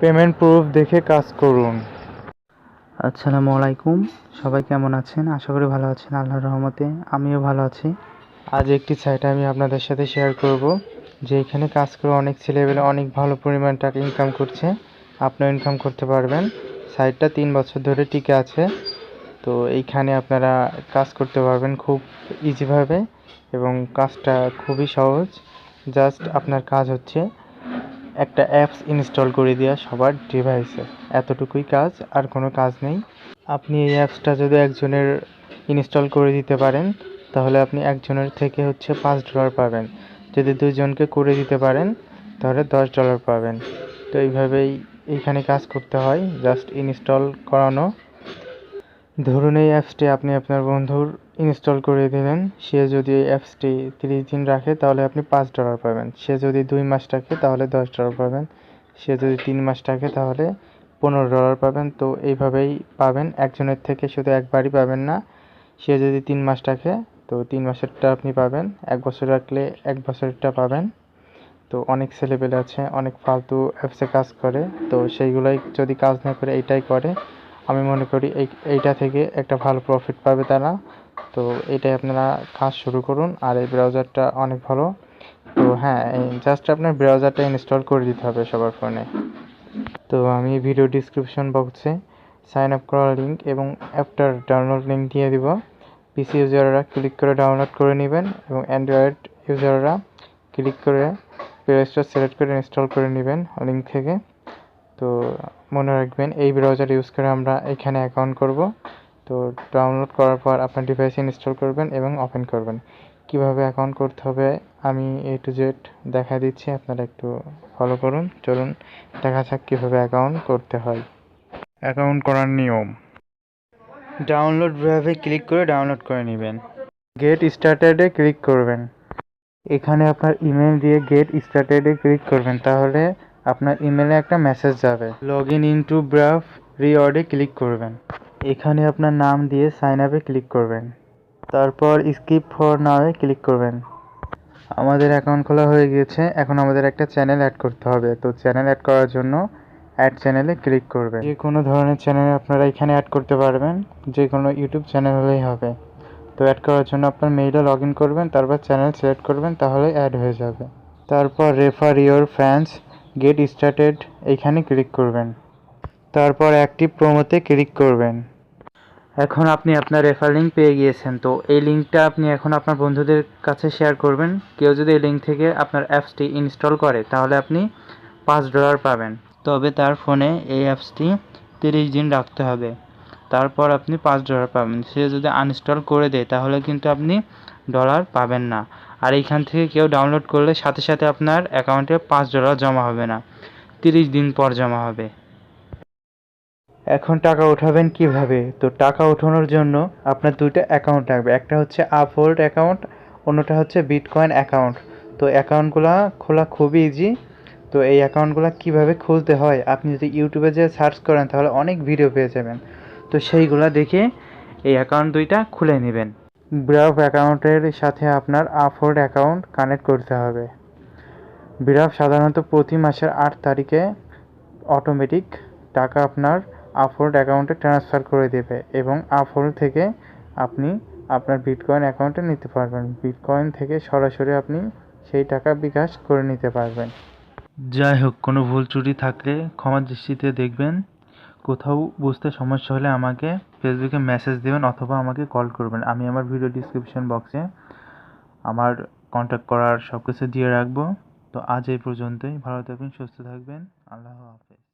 Payment proof দেখে কাজ করুন। আসসালামু আলাইকুম। সবাই কেমন আছেন? আশা করি ভালো আছেন। আল্লাহর রহমতে আমিও ভালো আছি। আজ একটি সাইট আমি আপনাদের সাথে শেয়ার করব, যে এখানে কাজ করে অনেক ছেলেবেলে অনেক ভালো পরিমাণ টাকা ইনকাম করছে। আপনিও ইনকাম করতে পারবেন। সাইটটা তিন বছর ধরে টিকে আছে। তো এইখানে আপনারা কাজ করতে পারবেন খুব ইজিভাবে এবং কাজটা খুবই সহজ। জাস্ট আপনার কাজ হচ্ছে একটা অ্যাপস ইনস্টল করে দেওয়া সবার ডিভাইসে এতটুকুই কাজ, আর কোনো কাজ নেই। আপনি এই অ্যাপসটা যদি একজনের ইনস্টল করে দিতে পারেন, তাহলে আপনি একজনের থেকে হচ্ছে পাঁচ ডলার পাবেন। যদি দুজনকে করে দিতে পারেন, তাহলে দশ ডলার পাবেন। তো এইভাবেই এইখানে কাজ করতে হয় জাস্ট ইনস্টল করানো। ধরুন এই অ্যাপসটি আপনি আপনার বন্ধুর ইনস্টল করে দিলেন, সে যদি অ্যাপসটি তিরিশ দিন রাখে, তাহলে আপনি পাঁচ ডলার পাবেন। সে যদি দুই মাস রাখে, তাহলে দশ ডলার পাবেন। সে যদি তিন মাস রাখে, তাহলে পনেরো ডলার পাবেন। তো এইভাবেই পাবেন। একজনের থেকে শুধু একবারই পাবেন না, সে যদি তিন মাস রাখে, তো তিন মাসেরটা আপনি পাবেন। এক বছর রাখলে এক বছরেরটা পাবেন। তো অনেক ছেলেপেলে আছে, অনেক ফালতু অ্যাপসে কাজ করে, তো সেইগুলাই যদি কাজ না করে, এইটাই করে। আমি মনে করি এই, এইটা থেকে একটা ভালো প্রফিট পাবে তারা। তো এটাই আপনারা কাজ শুরু করুন। আর এই ব্রাউজারটা অনেক ভালো। তো হ্যাঁ জাস্ট আপনার ব্রাউজারটা ইনস্টল করে দিতে হবে সবার ফোনে তো আমি ভিডিও ডিসক্রিপশন বক্সে সাইন আপ করার লিঙ্ক এবং অ্যাপটার ডাউনলোড লিঙ্ক দিয়ে দিব। পিসি ইউজাররা ক্লিক করে ডাউনলোড করে নেবেন এবং অ্যান্ড্রয়েড ইউজাররা ক্লিক করে প্লে স্টোর সিলেক্ট করে ইনস্টল করে নেবেন লিঙ্ক থেকে। তো মনে রাখবেন, এই ব্রাউজার ইউজ করে আমরা এখানে অ্যাকাউন্ট করব। তো ডাউনলোড করার পর আপনার ডিভাইসে ইনস্টল করবেন এবং ওপেন করবেন। কীভাবে অ্যাকাউন্ট করতে হবে আমি এ টু জেড দেখা দিচ্ছি আপনারা একটু ফলো করুন। চলুন দেখা যাক কীভাবে অ্যাকাউন্ট করতে হয়। অ্যাকাউন্ট করার নিয়ম। ডাউনলোড ব্রাউজারে ক্লিক করে ডাউনলোড করে নেবেন। গেট স্টার্টেডে ক্লিক করবেন। এখানে আপনার ইমেল দিয়ে গেট স্টার্টেডে ক্লিক করবেন তাহলে আপনার ইমেলে একটা মেসেজ যাবে। লগ ইন ইনটু ব্রাফ রিওয়ার্ডে ক্লিক করবেন। এখানে আপনার নাম দিয়ে সাইন আপে ক্লিক করবেন। তারপর স্কিপ ফর নাওয়ে ক্লিক করবেন। আমাদের অ্যাকাউন্ট খোলা হয়ে গিয়েছে। এখন আমাদের একটা চ্যানেল অ্যাড করতে হবে। তো চ্যানেল অ্যাড করার জন্য অ্যাড চ্যানেলে ক্লিক করবেন। যে কোনো ধরনের চ্যানেল আপনারা এখানে অ্যাড করতে পারবেন। যে কোনো ইউটিউব চ্যানেল হলেই হবে। তো অ্যাড করার জন্য আপনার মেইলে লগ ইন করবেন। তারপর চ্যানেল সিলেক্ট করবেন। তাহলে অ্যাড হয়ে যাবে। তারপর refer your fans get started এইখানে ক্লিক করবেন। তারপর অ্যাক্টিভ প্রোমোতে ক্লিক করবেন। এখন আপনি আপনার রেফার লিঙ্ক পেয়ে গিয়েছেন। তো এই লিঙ্কটা আপনি এখন আপনার বন্ধুদের কাছে শেয়ার করবেন। কেউ যদি এই লিঙ্ক থেকে আপনার অ্যাপসটি ইনস্টল করে, তাহলে আপনি পাঁচ ডলার পাবেন। তবে তার ফোনে এই অ্যাপসটি তিরিশ দিন রাখতে হবে। তারপর আপনি পাঁচ ডলার পাবেন। সে যদি আনইনস্টল করে দেয়, তাহলে কিন্তু আপনি ডলার পাবেন না। আর এইখান থেকে কেউ ডাউনলোড করলে সাথে সাথে আপনার অ্যাকাউন্টে পাঁচ ডলার জমা হবে না। তিরিশ দিন পর জমা হবে। এখন টাকা উঠাবেন কীভাবে? তো টাকা ওঠানোর জন্য আপনার দুইটা অ্যাকাউন্ট লাগবে। একটা হচ্ছে আপহোল্ড অ্যাকাউন্ট অন্যটা হচ্ছে বিটকয়েন অ্যাকাউন্ট তো অ্যাকাউন্টগুলো খোলা খুবই ইজি তো এই অ্যাকাউন্টগুলো কীভাবে খুলতে হয়? আপনি যদি ইউটিউবে যে সার্চ করেন, তাহলে অনেক ভিডিও পেয়ে যাবেন। তো সেইগুলা দেখে এই অ্যাকাউন্ট দুইটা খুলে নেবেন। ব্রাফ অ্যাকাউন্টের সাথে আপনার আপহোল্ড অ্যাকাউন্ট কানেক্ট করতে হবে। ব্রাফ সাধারণত প্রতি মাসের আট তারিখে অটোমেটিক টাকা আপনার আপহোল্ড অ্যাকাউন্টে ট্রান্সফার করে দেবে এবং আপহোল্ড থেকে আপনি আপনার বিটকয়েন অ্যাকাউন্টে নিতে পারবেন। বিটকয়েন থেকে সরাসরি আপনি সেই টাকা বিকাশ করে নিতে পারবেন। যাই হোক, কোনো ভুল ত্রুটি থাকলে ক্ষমা দৃষ্টিতে দেখবেন। কোথাও বুঝতে সমস্যা হলে আমাকে ফেসবুকে মেসেজ দেবেন অথবা আমাকে কল করবেন। আমি আমার ভিডিও ডিসক্রিপশন বক্সে আমার কন্ট্যাক্ট করার সব কিছু দিয়ে রাখব। তো আজ এই পর্যন্তই। ভালো থাকবেন, সুস্থ থাকবেন। আল্লাহ হাফেজ।